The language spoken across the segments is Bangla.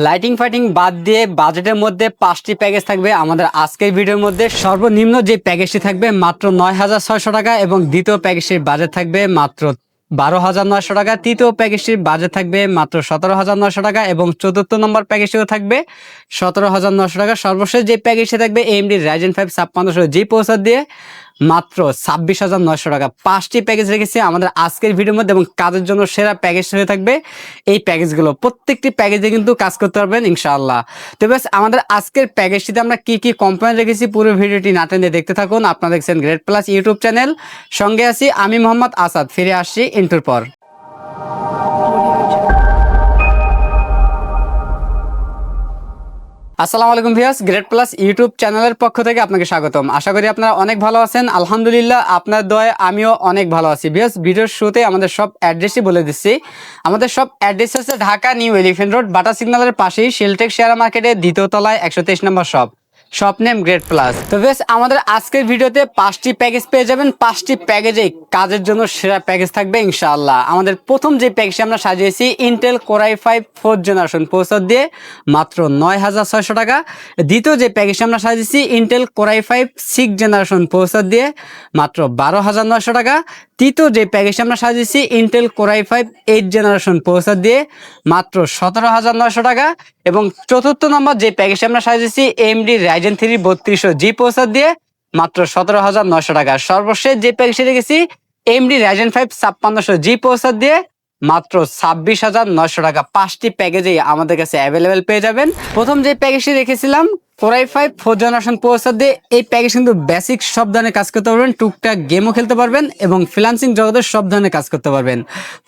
লাইটিং ফাইটিং বাদ দিয়ে বাজেটের মধ্যে পাঁচটি প্যাকেজ থাকবে। আমাদের আজকের ভিডিওর মধ্যে সর্বনিম্ন যে প্যাকেজটি থাকবে মাত্র নয় হাজার ছয়শো টাকা এবং দ্বিতীয় প্যাকেজটির বাজেট থাকবে মাত্র বারো হাজার নয়শো টাকা। তৃতীয় প্যাকেজটির বাজেট থাকবে মাত্র সতেরো হাজার নয়শো টাকা এবং চতুর্থ নম্বর প্যাকেজটিও থাকবে সতেরো হাজার নয়শো টাকা। সর্বশেষ যে প্যাকেজটি থাকবে এমডি রাইজেন ফাইভ ছাপ্পান্নশো জি প্রসাদ দিয়ে মাত্র ছাব্বিশ হাজার নয়শো টাকা। পাঁচটি প্যাকেজ রেখেছি আমাদের আজকের ভিডিওর মধ্যে এবং কাজের জন্য সেরা প্যাকেজ হয়ে থাকবে এই প্যাকেজগুলো প্রত্যেকটি প্যাকেজে কিন্তু কাজ করতে পারবেন, ইনশাআল্লাহ। তো ব্যাস আমাদের আজকের প্যাকেজটিতে আমরা কি কি কোম্পানি রেখেছি পুরো ভিডিওটি না টেনে দেখতে থাকুন। আপনারা দেখছেন গ্রেট প্লাস ইউটিউব চ্যানেল সঙ্গে আছি আমি মোহাম্মদ আসাদ। ফিরে আসছি ইন্টুর পর। আসসালামু আলাইকুম ভিয়াস গ্রেট প্লাস ইউটিউব চ্যানেলের পক্ষ থেকে আপনাকে স্বাগতম। আশা করি আপনারা অনেক ভালো আছেন। আলহামদুলিল্লাহ, আপনার দয়ে আমিও অনেক ভালো আছি। ভিয়াস ভিডিওর শুরুতে আমাদের সব অ্যাড্রেসই বলে দিচ্ছি। আমাদের সব অ্যাড্রেস হচ্ছে Dhaka new elephant road Bata সিগন্যালের পাশেই শিলটেক শেয়ার মার্কেটের দ্বিতীয় তলায় একশো তেইশ নম্বর shop. Shop name great plus তো বেশ, আমাদের আজকের ভিডিওতে পাঁচটি প্যাকেজ পেয়ে যাবেন। পাঁচটি প্যাকেজে কাজের জন্য সেরা প্যাকেজ থাকবে ইনশাআল্লাহ। আমাদের প্রথম যে প্যাকেজটি আমরা সাজিয়েছি Intel Core i five fourth generation processor দিয়ে মাত্র নয় হাজার ছয়শো টাকা। দ্বিতীয় যে প্যাকেজটি আমরা সাজিয়েছি Intel Core i five six generation processor দিয়ে মাত্র বারো হাজার নয়শো টাকা। তৃতীয় যে প্যাকেজটি আমরা সাজিয়েছি Intel Core i five eight generation processor দিয়ে মাত্র সতেরো হাজার নয়শো টাকা। এবং চতুর্থ নম্বর যে প্যাকেজটি আমরা সাজিয়েছি এমডি রাইজেন থ্রি বত্রিশশো জি প্রসার দিয়ে মাত্র সতেরো হাজার নয়শো টাকা। সর্বশেষ যে প্যাকেজটি রেখেছি এমডি রাইজেন ফাইভ ছাপ্পান্নশো জি প্রসার দিয়ে মাত্র ছাব্বিশ হাজার নয়শো টাকা। পাঁচটি প্যাকেজেই আমাদের কাছে অ্যাভেলেবেল পেয়ে যাবেন। প্রথম যে প্যাকেজটি রেখেছিলাম Core i five four generation processor দিয়ে, এই প্যাকেজ কিন্তু বেসিক সব ধরনের কাজ করতে পারবেন, টুকটাক গেমও খেলতে পারবেন এবং ফ্রিলান্সিং জগতের সব ধরনের কাজ করতে পারবেন।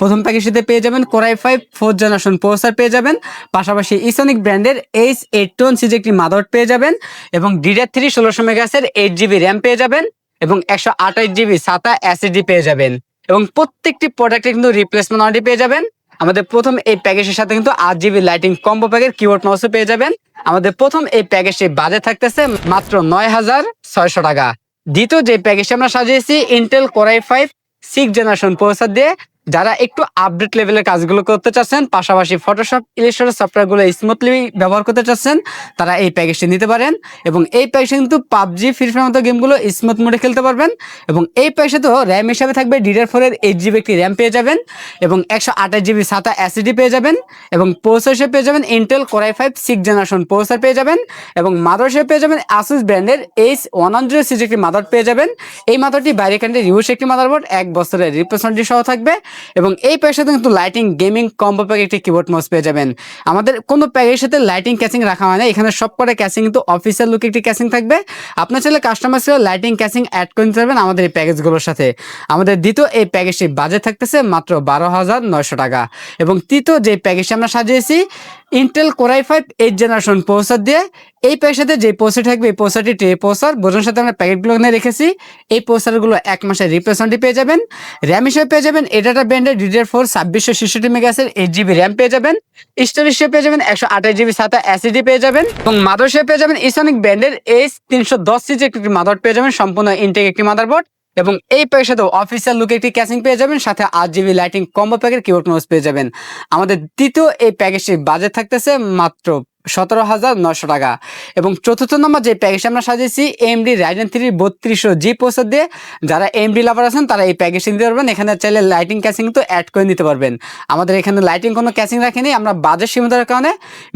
প্রথম প্যাকেজটিতে পেয়ে যাবেন Core i five four generation processor পেয়ে যাবেন। পাশাপাশি ইসনিক ব্র্যান্ডের এইচ এইট টোন সিজে একটি মাদার পেয়ে যাবেন এবং ডিডার থ্রি ষোলোশো মেগাসের এইট জিবি র্যাম পেয়ে যাবেন এবং একশো আঠাশ জিবি সাতা এসএসডি পেয়ে যাবেন। এবং প্রত্যেকটি প্রোডাক্টে কিন্তু রিপ্লেসমেন্ট ওয়ারেন্টি পেয়ে যাবেন। আমাদের প্রথম এই প্যাকেজের সাথে কিন্তু আট জিবি লাইটিং কম্বো প্যাকের কিবোর্ড মাউসও পেয়ে যাবেন। আমাদের প্রথম এই প্যাকেজটি বাজে থাকতেছে মাত্র নয় হাজার ছয়শো টাকা। দ্বিতীয় যে প্যাকেজটি আমরা সাজিয়েছি Intel Core i five six generation processor দিয়ে যারা একটু আপডেট লেভেলের কাজগুলো করতে চাচ্ছেন, পাশাপাশি ফটোশপ ইলিস্ট্রেটর সফটওয়্যারগুলো স্মুথলি ব্যবহার করতে চাচ্ছেন, তারা এই প্যাকেজটি নিতে পারেন এবং এই প্যাকেজে কিন্তু পাবজি ফ্রি ফায়ার মতো গেমগুলো স্মুথ মোডে খেলতে পারবেন এবং এই প্যাকেজে তো র্যাম হিসাবে থাকবে ডিডার ফোরের এইট জিবি একটি র্যাম পেয়ে যাবেন এবং একশো আঠাশ জিবি সাতা অ্যাসিডি পেয়ে যাবেন এবং প্রসেসর হিসেবে পেয়ে যাবেন Intel Core i five six generation processor পেয়ে যাবেন এবং মাদার হিসেবে পেয়ে যাবেন আসুস ব্র্যান্ডের এইচ ওয়ান হান্ড্রেড সিজ একটি মাদার পেয়ে যাবেন। এই মাদারটি বাইরে কান্ট্রি রিউস একটি মাদারবোর্ড এক বছরের রিপ্রেজেন্টেটিভ সহ থাকবে এবং এই প্যাকের সাথে কিন্তু লাইটিং গেমিং কম্বো প্যাক একটি কিবোর্ড মাউস পেয়ে যাবেন। আমাদের কোনো প্যাকের সাথে লাইটিং ক্যাচিং রাখা হয় না, এখানে সব কটা ক্যাচিং কিন্তু অফিসিয়াল লুক একটি ক্যাচিং থাকবে। আপনার চাইলে কাস্টমার ছিল লাইটিং ক্যাচিং অ্যাড করে নিতে পারবেন আমাদের এই প্যাকেজগুলোর সাথে। আমাদের দ্বিতীয় এই প্যাকেজটি বাজেট থাকতেছে মাত্র বারো হাজার নয়শো টাকা। এবং তৃতীয় যে প্যাকেজটি আমরা সাজিয়েছি Intel Core i five eight generation processor দিয়ে এই সাথে যে প্রসেসর থাকবে, এই প্রসেসরটি ট্রে প্রসেসর বোঝানোর সাথে আমরা প্যাকেটগুলো এখানে রেখেছি। এই প্রসেসরগুলো এক মাসের রিপ্লেসমেন্টটি পেয়ে যাবেন। র্যাম হিসেবে পেয়ে যাবেন এটাটা ব্র্যান্ডের ডিডিআর ফোর ছাব্বিশশো ছেষট্টি মেগাসের এইট জিবি র্যাম পেয়ে যাবেন। স্টোরেজ হিসেবে পেয়ে যাবেন একশো আঠাশ জিবি সাতা অ্যাসিডি পেয়ে যাবেন। এবং মাদার হিসেবে পেয়ে যাবেন ইসনিক ব্র্যান্ডের এইচ তিনশো দশ সিজি একটি মাদার পেয়ে যাবেন। সম্পূর্ণ ইনটেক একটি মাদারবোর্ড এবং এই প্যাকের সাথে অফিসিয়াল লুকে একটি ক্যাচিং পেয়ে যাবেন, সাথে আট জিবি লাইটিং কম্বো প্যাকের কিবোর্ড মাউস পেয়ে যাবেন। আমাদের দ্বিতীয় এই প্যাকেজটির বাজেট থাকতেছে মাত্র সতেরো হাজার নশো টাকা। এবং চতুর্থ নম্বর যে প্যাকেজটা আমরা সাজিয়েছি এমডি রাইজেন থ্রি বত্রিশশো জি প্রসেসর দিয়ে যারা এমডি লাভার আছেন, তারা এই প্যাকেজটি নিতে পারবেন। এখানে চাইলে লাইটিং ক্যাচিং তো অ্যাড করে নিতে পারবেন। আমাদের এখানে লাইটিং কোনো ক্যাচিং রাখিনি আমরা বাজেট সীমিতার কারণে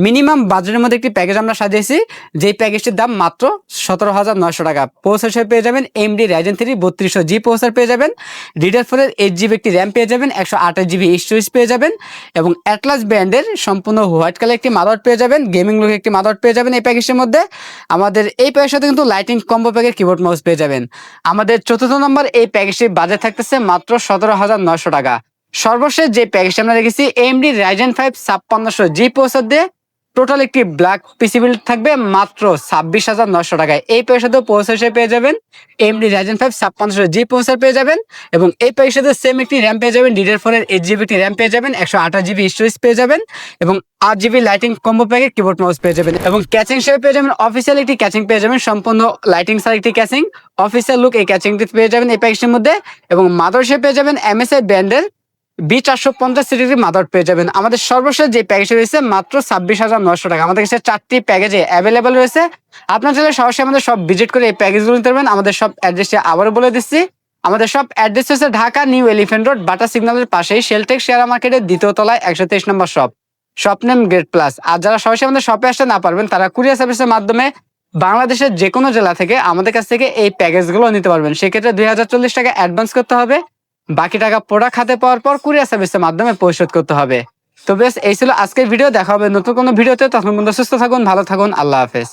মিনিমাম বাজেটের মধ্যে একটি প্যাকেজ আমরা সাজিয়েছি, যেই প্যাকেজটির দাম মাত্র সতেরো হাজার নশো টাকা। প্রসেসর হিসেবে পেয়ে যাবেন এমডি রাইজেন থ্রি বত্রিশশো জি প্রসেসর পেয়ে যাবেন ডিডার ফোরের এইট জিবি একটি র্যাম পেয়ে যাবেন, একশো আঠাশ জিবি স্টোরেজ পেয়ে যাবেন, এবং অ্যাটলাস ব্র্যান্ডের সম্পূর্ণ হোয়াইট কালার একটি মাদার পেয়ে যাবেন গেমিং লুক একটি মাদার পেয়ে যাবেন এই প্যাকেজের মধ্যে। আমাদের এই প্যাকের সাথে কিন্তু লাইটিং কম্বো প্যাকের কিবোর্ড মাউস পেয়ে যাবেন। আমাদের চতুর্থ নম্বর এই প্যাকেজটির বাজেট থাকতেছে মাত্র সতেরো হাজার নয়শো টাকা। সর্বশেষ যে প্যাকেজটা আমরা রেখেছি এমডি রাইজেন ফাইভ ছাপ্পান্নশো জি প্রসেসর দিয়ে টোটাল একটি ব্ল্যাক পিসিবিল থাকবে মাত্র ছাব্বিশ হাজার নশো টাকায়। এই প্যাকের সাথে প্রসেসর পেয়ে যাবেন এমডি রাইজেন ফাইভ ছাপ্পান্নশো জি প্রসেসর পেয়ে যাবেন এবং এই প্যাকের সাথে সেম একটি র্যাম পেয়ে যাবেন ডিডের ফোরের এইট জিবি একটি র্যাম পেয়ে যাবেন, একশো আঠাশ জিবি স্টোরেজ পেয়ে যাবেন এবং আট জিবি লাইটিং কম্বো প্যাকের কিবোর্ড মাউস পেয়ে যাবেন এবং ক্যাচিং হিসেবে পেয়ে যাবেন অফিসিয়াল একটি ক্যাচিং পেয়ে যাবেন, সম্পূর্ণ লাইটিং সার একটি ক্যাচিং অফিসিয়াল লুক এই ক্যাচিংটি পেয়ে যাবেন এই প্যাকেজটির মধ্যে এবং মাদার হিসেবে পেয়ে যাবেন এমএসআই ব্র্যান্ডের বি চারশো পঞ্চাশ সিটির মাদার পেয়ে যাবেন। আমাদের সর্বশেষ যে প্যাকেজ রয়েছে মাত্র ছাব্বিশ হাজার নশো টাকা। আমাদের কাছে চারটি প্যাকেজে অ্যাভেলেবেল রয়েছে। আপনার চাইলে সরাসরি আমাদের সব ভিজিট করে এই প্যাকেজগুলো নিতে পারবেন। আমাদের সব অ্যাড্রেসটি আবারও বলে দিচ্ছি। আমাদের সব অ্যাড্রেস হচ্ছে Dhaka new elephant road, Bata সিগন্যালের পাশেই শেলটেক শেয়ার মার্কেটের দ্বিতীয় তলায়, একশো তেইশ নম্বর shop shop name great plus আর যারা সরাসরি আমাদের শপে আসতে না পারবেন, তারা কুরিয়ার সার্ভিসের মাধ্যমে বাংলাদেশের যে কোনো জেলা থেকে আমাদের কাছ থেকে এই প্যাকেজগুলো নিতে পারবেন। সেক্ষেত্রে দুই হাজার চল্লিশ টাকা অ্যাডভান্স করতে হবে। বাকি টাকা প্রোডাক্ট হাতে পাওয়ার পর কুরিয়ার সার্ভিসের মাধ্যমে পরিশোধ করতে হবে। তো বেশ, এই ছিল আজকের ভিডিও দেখা হবে নতুন কোনো ভিডিওতে তখন সুস্থ থাকুন, ভালো থাকুন, আল্লাহ হাফেজ।